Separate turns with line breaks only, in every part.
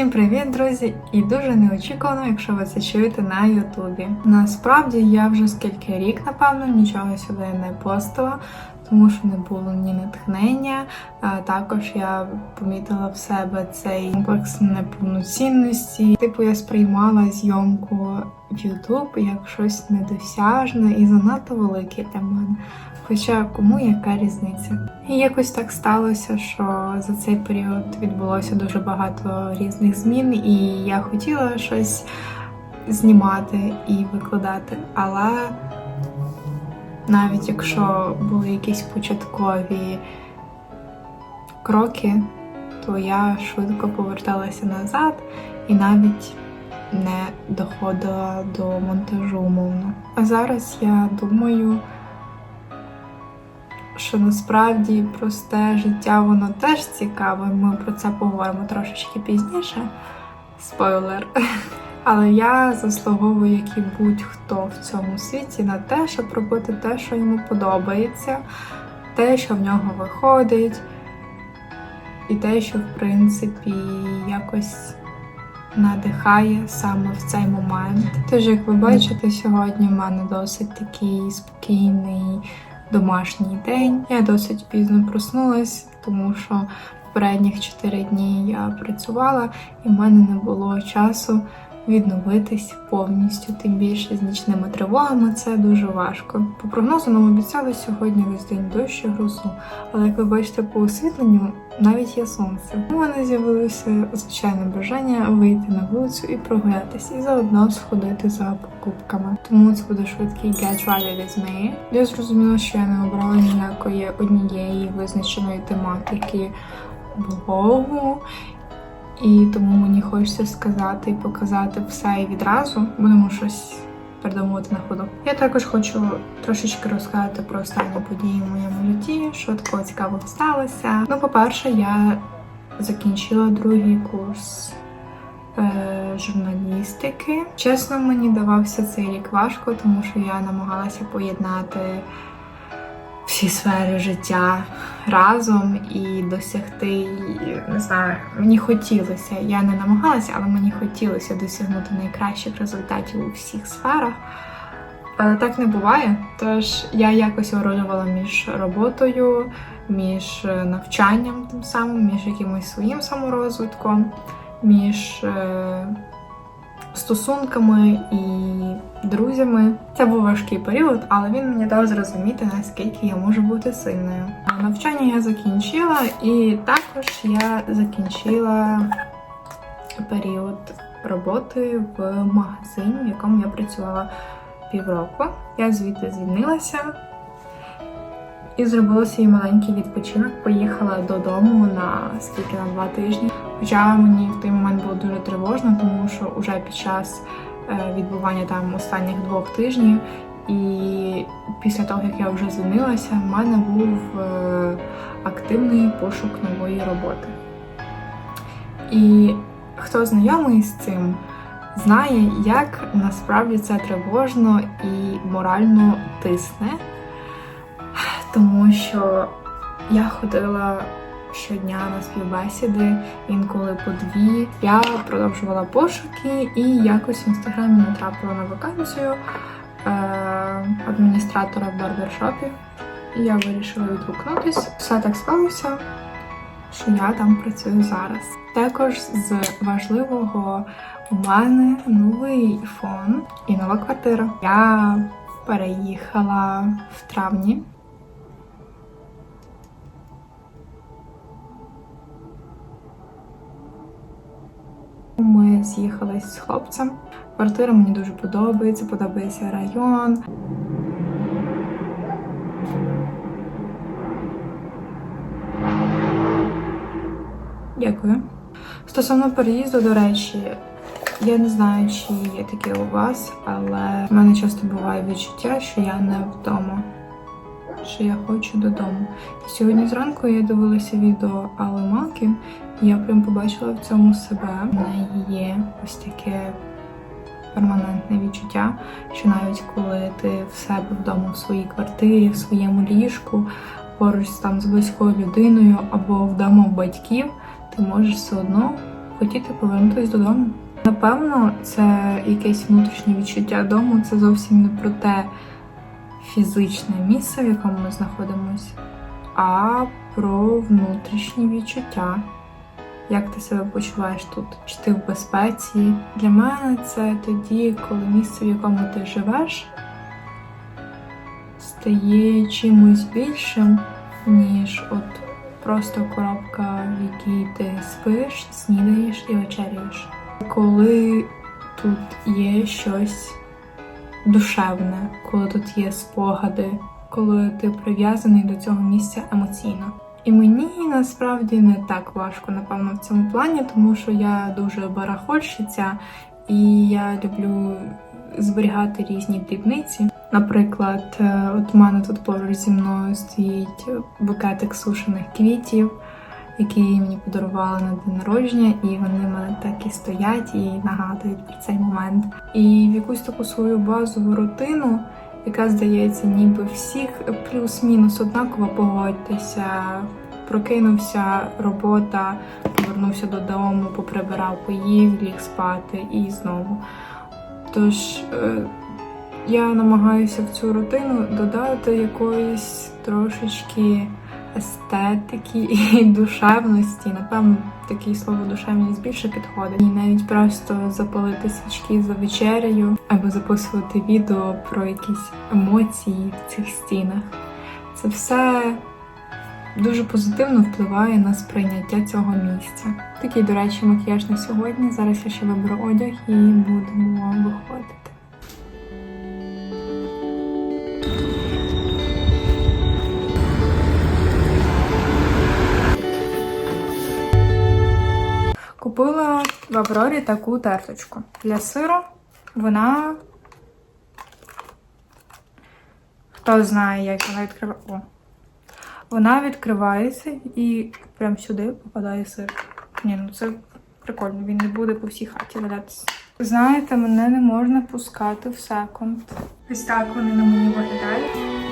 Всім привіт, друзі! І дуже неочікувано, якщо ви це чуєте на Ютубі. Насправді я вже скільки рік, напевно, нічого сюди не постила, тому що не було ні натхнення. А також я помітила в себе цей комплекс неповноцінності. Типу, я сприймала зйомку в Ютуб як щось недосяжне і занадто велике для мене. Хоча кому яка різниця? І якось так сталося, що за цей період відбулося дуже багато різних змін, і я хотіла щось знімати і викладати. Але навіть якщо були якісь початкові кроки, то я швидко поверталася назад і навіть не доходила до монтажу умовно. А зараз я думаю що насправді просте життя воно теж цікаве. Ми про це поговоримо трошечки пізніше. Спойлер. Але я заслуговую, як і будь-хто в цьому світі, на те, щоб робити те, що йому подобається, те, що в нього виходить, і те, що, в принципі, якось надихає саме в цей момент. Тож, як ви бачите, сьогодні в мене досить такий спокійний домашній день. Я досить пізно проснулась, тому що попередніх 4 дні я працювала і в мене не було часу відновитись повністю, тим більше з нічними тривогами це дуже важко. По прогнозу нам обіцяли сьогодні весь день дощ і грозу, але як ви бачите по освітленню, навіть є сонце. У мене з'явилося звичайне бажання вийти на вулицю і прогулятися, і заодно сходити за покупками. Тому це буде швидкий get ready with me. Я зрозуміла, що я не обрала ніякої однієї визначеної тематики блогу. І тому мені хочеться сказати і показати все і відразу. Будемо щось придумувати на ходу. Я також хочу трошечки розказати про останні події в моєму житті, що такого цікавого сталося. Ну, по-перше, я закінчила другий курс е, журналістики. Чесно, мені давався цей рік важко, тому що я намагалася поєднати всі сфери життя разом і досягти, не знаю, мені хотілося. Я не намагалася, але мені хотілося досягнути найкращих результатів у всіх сферах. Але так не буває. Тож я якось оролювала між роботою, між навчанням тим самим, між якимось своїм саморозвитком, між е, стосунками і друзями. Це був важкий період, але він мені дав зрозуміти, наскільки я можу бути сильною. Навчання я закінчила, і також я закінчила період роботи в магазині, в якому я працювала півроку. Я звідти звільнилася. І зробила свій маленький відпочинок. Поїхала додому на скільки на два тижні. Хоча мені в той момент було дуже тривожно, тому що вже під час е, відбування там останніх двох тижнів, і після того як я вже звільнилася, в мене був е, активний пошук нової роботи. І хто знайомий з цим, знає, як насправді це тривожно і морально тисне тому що я ходила щодня на співбесіди, інколи по дві. Я продовжувала пошуки і якось в інстаграмі натрапила на вакансію е, адміністратора в барбершопі. Я вирішила відгукнутись. Все так склалося, що я там працюю зараз. Також з важливого у мене новий фон і нова квартира. Я переїхала в травні. Ми з'їхались з хлопцем. Квартира мені дуже подобається, подобається район. Дякую. Стосовно переїзду, до речі, я не знаю, чи є таке у вас, але в мене часто буває відчуття, що я не вдома, що я хочу додому. І сьогодні зранку я дивилася відео Алли Малкін, я прям побачила в цьому себе. В неї є ось таке перманентне відчуття, що навіть коли ти в себе вдома в своїй квартирі, в своєму ліжку, поруч там з близькою людиною або вдома в батьків, ти можеш все одно хотіти повернутися додому. Напевно, це якесь внутрішнє відчуття дому. Це зовсім не про те фізичне місце, в якому ми знаходимося, а про внутрішні відчуття. Як ти себе почуваєш тут? Чи ти в безпеці? Для мене це тоді, коли місце, в якому ти живеш, стає чимось більшим, ніж от просто коробка, в якій ти спиш, снідаєш і вечеряєш. Коли тут є щось душевне, коли тут є спогади, коли ти прив'язаний до цього місця емоційно. І мені насправді не так важко, напевно, в цьому плані, тому що я дуже барахольщиця і я люблю зберігати різні дрібниці. Наприклад, е, от у мене тут поруч зі мною стоїть букетик сушених квітів, які мені подарували на день народження, і вони мене так і стоять і нагадують про цей момент. І в якусь таку свою базову рутину, яка здається, ніби всіх плюс-мінус однаково погодьтеся. Прокинувся, робота, повернувся додому, поприбирав, поїв, ліг спати і знову. Тож е, я намагаюся в цю рутину додати якоїсь трошечки естетики і душевності. Напевно, таке слово душевність більше підходить. І навіть просто запалити свічки за вечерею або записувати відео про якісь емоції в цих стінах. Це все дуже позитивно впливає на сприйняття цього місця. Такий, до речі, макіяж на сьогодні. Зараз я ще виберу одяг і будемо виходити. Купила в Аврорі таку терточку. Для сиру вона. Хто знає, як вона відкриває. О. Вона відкривається і прям сюди попадає сир. Ні, ну це прикольно, він не буде по всій хаті валятися. Знаєте, мене не можна пускати в секунд. Ось так вони на мені виглядають.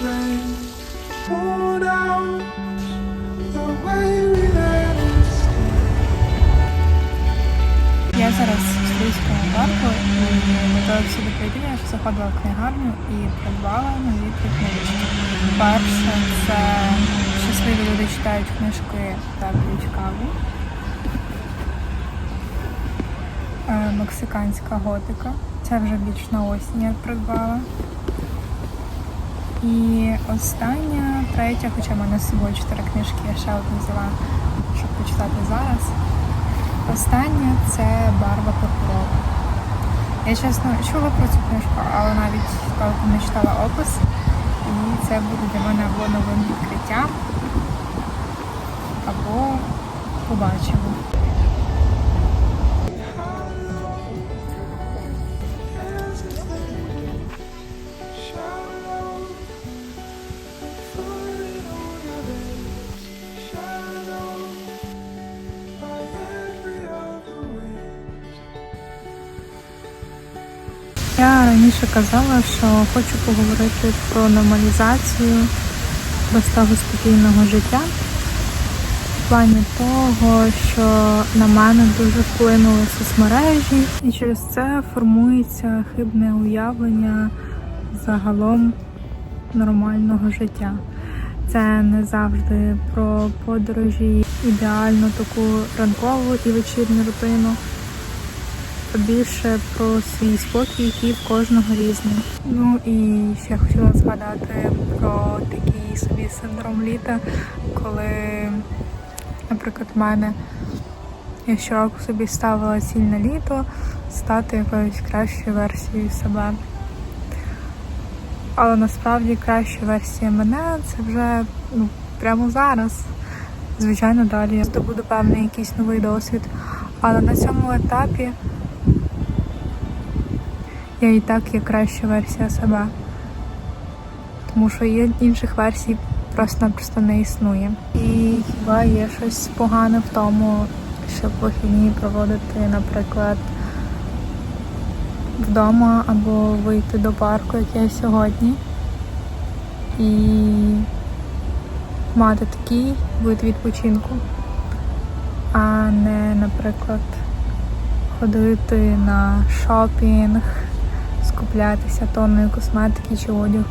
Я зараз в Стрийському парку і до того всюди прийти, я заходила в книгарню і придбала нові книжки. Перше це щасливі люди читають книжки та п'ють каву. Е, Мексиканська готика. Це вже більш на осінь я придбала. І остання, третя, хоча в мене з собою чотири книжки, я ще одну взяла, щоб почитати зараз. Останнє це барва пурпурова. Я чесно чула про цю книжку, але навіть толком не читала опис. І це буде для мене або новим відкриттям, або побачимо. Я раніше казала, що хочу поговорити про нормалізацію простого спокійного життя. В плані того, що на мене дуже вплинули соцмережі, і через це формується хибне уявлення загалом нормального життя. Це не завжди про подорожі, ідеально таку ранкову і вечірню рутину більше про свій спокій, який в кожного різний. Ну і ще хотіла згадати про такий собі синдром літа, коли, наприклад, в мене я щороку собі ставила ціль на літо стати якоюсь кращою версією себе. Але насправді краща версія мене це вже ну, прямо зараз. Звичайно, далі здобуду певний якийсь новий досвід. Але на цьому етапі я і так є краща версія себе. Тому що є інших версій просто-напросто не існує. І хіба є щось погане в тому, щоб вихідні проводити, наприклад, вдома або вийти до парку, як я сьогодні, і мати такий вид відпочинку, а не, наприклад, ходити на шопінг, скуплятися тонною косметики чи одягу.